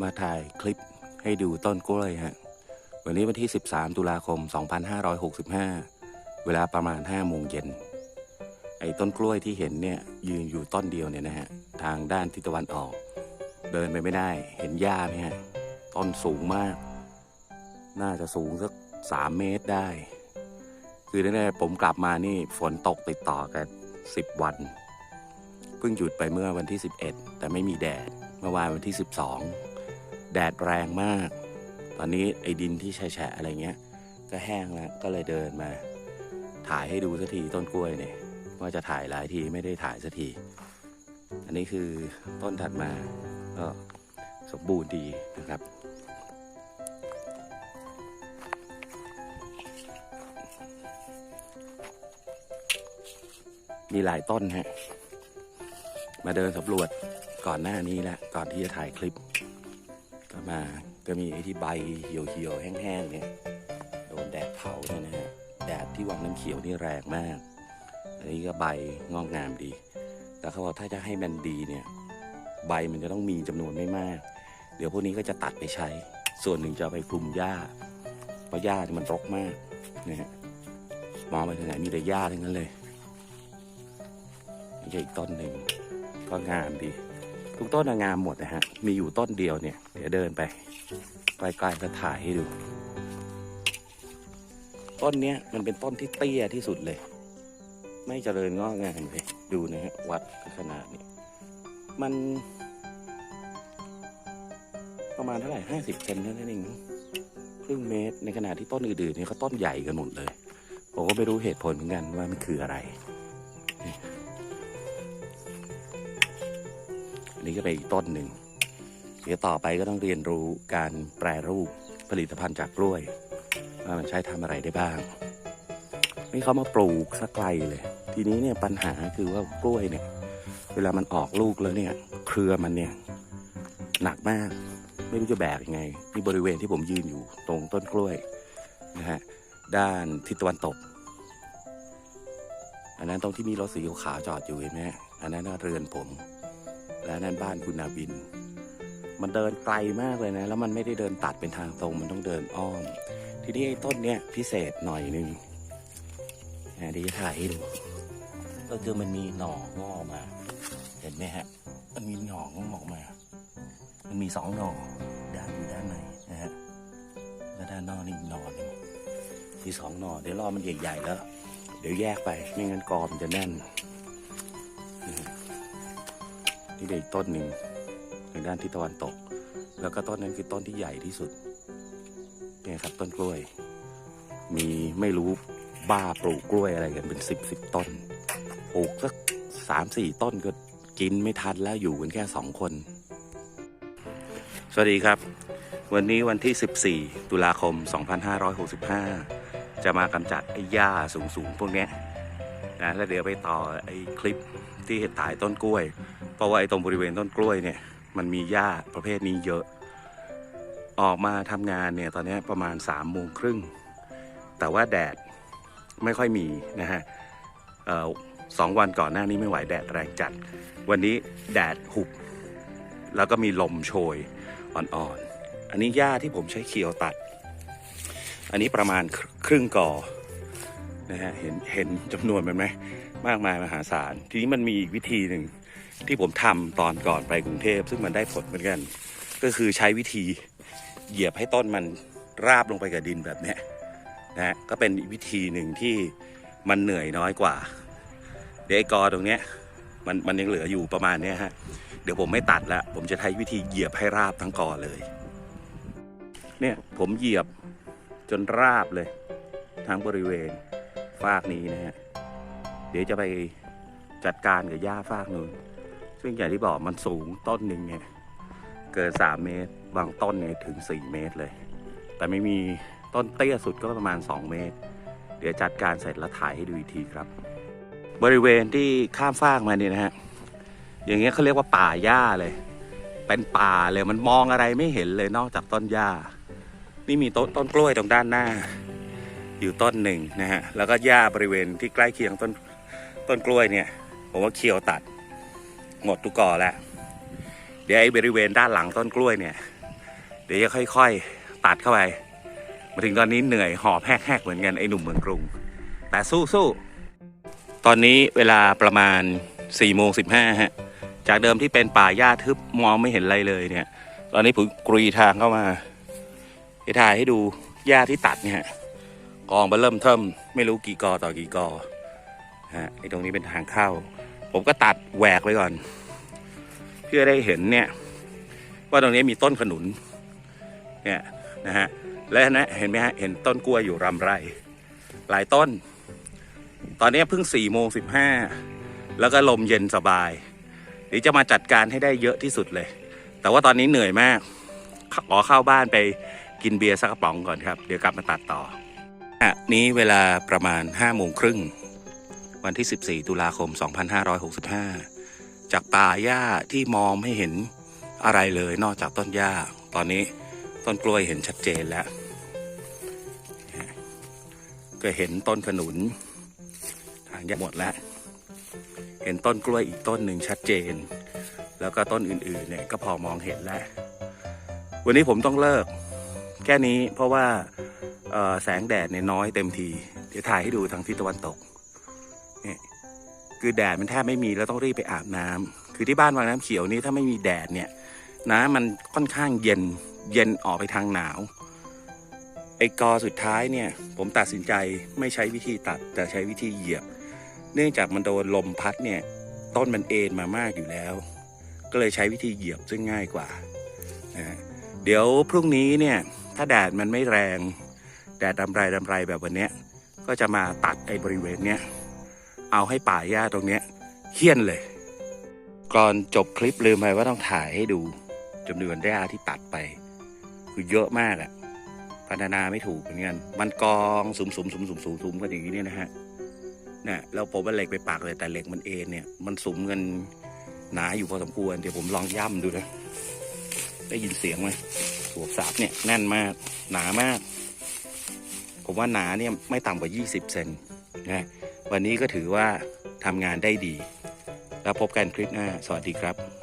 มาถ่ายคลิปให้ดูต้นกล้วยฮะ วันนี้วันที่ 13 ตุลาคม 2565 เวลาประมาณ 5 โมงเย็น ไอ้ต้นกล้วยที่เห็นเนี่ยยืนอยู่ต้นเดียวเนี่ยนะฮะ ทางด้านทิศตะวันออก เดินไปไม่ได้ เห็นหญ้าไหมฮะ ต้นสูงมาก น่าจะสูงสัก 3 เมตรได้ คือแน่ๆผมกลับมานี่ฝนตกติดต่อกัน 10 วัน เพิ่งหยุดไปเมื่อวันที่ 11 แต่ไม่มีแดด เมื่อวานวันที่ 12 แดดแรงมาก ตอนนี้ไอ้ดินที่แฉะอะไรเงี้ย ก็แห้งแล้วก็เลยเดินมา ถ่ายให้ดูสักทีต้นกล้วยเนี่ยว่าจะถ่ายหลายทีไม่ได้ถ่ายสักที อันนี้คือต้นถัดมาก็สมบูรณ์ดีนะครับมีหลายต้นฮะ มาเดินสำรวจก่อนหน้านี้แหละก่อนที่จะถ่ายคลิป ก็มาก็มีไอ้ที่ใบเหี่ยวๆแห้งๆเนี่ยโดนแดดเผาเนี่ยนะฮะแดดที่วังน้ำเขียวนี่แรงมาก อันนี้ก็ใบงอกงามดี แต่เขาบอกถ้าจะให้มันดีเนี่ยใบมันจะต้องมีจำนวนไม่มาก เดี๋ยวพวกนี้ก็จะตัดไปใช้ ส่วนหนึ่งจะไปคลุมหญ้า เพราะหญ้ามันรกมากนะฮะมองไปทางไหนมีแต่หญ้าทั้งนั้นเลยนี่อีกต้นหนึ่งก็งามดี ทุกต้นงามหมดนะฮะ มีอยู่ต้นเดียวเนี่ย เดี๋ยวเดินไปใกล้ๆแล้วถ่ายให้ดู ต้นเนี้ยมันเป็นต้นที่เตี้ยที่สุดเลย ไม่เจริญงอกงามเลยดูนะฮะ วัดขนาดนี้มัน ประมาณเท่าไหร่ห้าสิบเซนเท่านั้นเองมั้งครึ่งเมตรในขณะที่ต้นอื่นๆเนี่ยเขาต้นใหญ่กันหมดเลย ผมก็ไม่รู้เหตุผลเหมือนกันว่ามันคืออะไร นนี้ก็เป็นอีกต้นหนึ่งเดี๋ยวต่อไปก็ต้องเรียนรู้การแปรรูปผลิตภัณฑ์จากกล้วยว่ามันใช้ทำอะไรได้บ้าง นี่เขามาปลูกสักไกลเลย ทีนี้เนี่ยปัญหาคือว่ากล้วยเนี่ย เวลามันออกลูกแล้วเนี่ย เครือมันเนี่ย หนักมาก ไม่รู้จะแบกยังไงนี่บริเวณที่ผมยืนอยู่ตรงต้นกล้วยนะฮะด้านทิศตะวันตก อันนั้นตรงที่มีรถสีขาวจอดอยู่เห็นไหมอันนั้นเรือนผม และนั่นบ้านคุณนาบิน มันเดินไกลมากเลยนะ แล้วมันไม่ได้เดินตัดเป็นทางตรง มันต้องเดินอ้อม ทีนี้ไอ้ต้นเนี้ยพิเศษหน่อยนึงนะเดียวจะถ่ายให้ดู ก็คือมันมีหน่องอกมา เห็นไหมฮะ มันมีหน่องอกมา มันมีสองหน่อด้านอยู่ด้านในนะฮะ แล้วด้านนอกนี่หน่อหนึ่งมีสองหน่อ เดี๋ยวรอมันใหญ่ๆแล้ว เดี๋ยวแยกไป ไม่งั้นกอมันจะแน่น นี่เป็นอีกต้นหนึ่งในด้านทิศตะวันตก แล้วก็ต้นนั้นคือต้นที่ใหญ่ที่สุดเนี่ครับต้นกล้วย มีไม่รู้บ้าปลูกกล้วยอะไรกันเป็นสิบสิบต้นปลูกสักสามสี่ต้นก็กินไม่ทันแล้วอยู่กันแค่สองคน สวัสดีครับ วันนี้วันที่ 14 ตุลาคม 2565 จะมากำจัดไอ้หญ้าสูงๆ พวกนี้นะแล้วเดี๋ยวไปต่อไอ้คลิปที่เห็นตายต้นกล้วย เพราะว่าไอ้ตรงบริเวณต้นกล้วยเนี่ย มันมีหญ้าประเภทนี้เยอะ ออกมาทำงานเนี่ยตอนนี้ประมาณ3ามโมงครึ่ง แต่ว่าแดดไม่ค่อยมีนะฮะสองวันก่อนหน้านี้ไม่ไหวแดดแรงจัด วันนี้แดดหุบ แล้วก็มีลมโชยอ่อนๆ อันนี้หญ้าที่ผมใช้เขียวตัด อันนี้ประมาณครึ่งกอนะฮะเห็นเห็นจำนวนมันไหมมากมายมหาศาล ทีนี้มันมีอีกวิธีหนึ่ง ที่ผมทำตอนก่อนไปกรุงเทพ ซึ่งมันได้ผลเหมือนกัน ก็คือใช้วิธีเหยียบให้ต้นมันราบลงไปกับดินแบบนี้นะฮะก็เป็นวิธีหนึ่งที่มันเหนื่อยน้อยกว่า เดี๋ยวไอ้กอตรงเนี้ยมันมันยังเหลืออยู่ประมาณเนี้ยฮะเดี๋ยวผมไม่ตัดละผมจะใช้วิธีเหยียบให้ราบทั้งกอเลย เนี่ยผมเหยียบจนราบเลย ทั้งบริเวณฟากนี้นะฮะเดี๋ยวจะไปจัดการกับหญ้าฟากนู้น ซึ่งอย่างที่บอกมันสูงต้นหนึ่งเนี่ยเกินสามเมตร บางต้นเนี่ยถึงสี่เมตรเลย แต่ไม่มีต้นเตี้ยสุดก็ประมาณสองเมตร เดี๋ยวจัดการเสร็จแล้วถ่ายให้ดูอีกทีครับ บริเวณที่ข้ามฟากมาเนี่ยนะฮะอย่างเงี้ยเขาเรียกว่าป่าหญ้าเลย เป็นป่าเลยมันมองอะไรไม่เห็นเลยนอกจากต้นหญ้านี่มีต้นต้นกล้วยตรงด้านหน้า อยู่ต้นหนึ่งนะฮะแล้วก็หญ้าบริเวณที่ใกล้เคียงต้นต้นกล้วยเนี่ยผมว่าเคียวตัด หมดทุกกอแล้วเดี๋ยวไอ้บริเวณด้านหลังต้นกล้วยเนี่ย เดี๋ยวจะค่อย ๆ ตัดเข้าไป มาถึงตอนนี้เหนื่อยหอบแหกๆเหมือนกันไอ้หนุ่มเมืองกรุง แต่สู้สู้ตอนนี้เวลาประมาณ4ี่โมงสิบห้าฮะ จากเดิมที่เป็นป่าหญ้าทึบมองไม่เห็นอะไรเลยเนี่ย ตอนนี้ผมกรีทางเข้ามาจะถ่ายให้ดูหญ้าที่ตัดเนี่ยกองเบเริ่มเทิมไม่รู้กี่กอต่อกี่กอฮะไอ้ตรงนี้เป็นทางเข้า ผมก็ตัดแหวกไว้ก่อน เพื่อได้เห็นเนี่ย ว่าตรงนี้มีต้นขนุน เนี่ยนะฮะและนะเห็นไหมฮะเห็นต้นกล้วยอยู่รำไร หลายต้น ตอนนี้เพิ่งสี่โมงสิบห้าแล้วก็ลมเย็นสบายเดี๋ยวจะมาจัดการให้ได้เยอะที่สุดเลย แต่ว่าตอนนี้เหนื่อยมาก ขอเข้าบ้านไปกินเบียร์สักกระป๋องก่อนครับ เดี๋ยวกลับมาตัดต่อนี้เวลาประมาณ5้าโมงครึ่ง วันที่ 14 ตุลาคม 2565 จากป่าหญ้าที่มองไม่เห็นอะไรเลยนอกจากต้นหญ้า ตอนนี้ต้นกล้วยเห็นชัดเจนแล้ว ก็เห็นต้นขนุน ทางหญ้าหมดแล้ว เห็นต้นกล้วยอีกต้นหนึ่งชัดเจน แล้วก็ต้นอื่นๆเนี่ยก็พอมองเห็นแล้ว วันนี้ผมต้องเลิก แค่นี้เพราะว่าแสงแดดเนี่ยน้อยเต็มที เดี๋ยวถ่ายให้ดูทางทิศตะวันตก นี่คือแดดมันแทบไม่มีแล้วต้องรีบไปอาบน้ำคือที่บ้านวังน้ำเขียวนี่ถ้าไม่มีแดดเนี่ย น้ำมันค่อนข้างเย็นเย็นออกไปทางหนาวไอ้กอสุดท้ายเนี่ย ผมตัดสินใจไม่ใช้วิธีตัดแต่ใช้วิธีเหยียบ เนื่องจากมันโดนลมพัดเนี่ย ต้นมันเอ็นมามากอยู่แล้ว ก็เลยใช้วิธีเหยียบซึ่งง่ายกว่านะเดี๋ยวพรุ่งนี้เนี่ย ถ้าแดดมันไม่แรง แดดดำไรดำไรแบบวันนี้ก็จะมาตัดไอ้บริเวณเนี้ย เอาให้ป่าหญ้าตรงเนี้ยเฮี้ยนเลย ก่อนจบคลิปลืมไปว่าต้องถ่ายให้ดูจำนวนหญ้าที่ตัดไป คือเยอะมากอะพัฒนาไม่ถูกเหมือนกันมันกองสุมสุมสุมสุมสุมสุมกันอย่างนี้เนี่ยนะฮะนี่แล้วผมว่าเหล็กไปปักเลยแต่เหล็กมันเอ็นเนี่ย มันสุมกันหนาอยู่พอสมควรเดี๋ยวผมลองย่ำดูนะได้ยินเสียงไหมหัวสับเนี่ยแน่นมาก หนามาก ผมว่าหนาเนี่ยไม่ต่ำกว่า 20 เซนนะ วันนี้ก็ถือว่าทำงานได้ดี แล้วพบกันคลิปหน้า สวัสดีครับ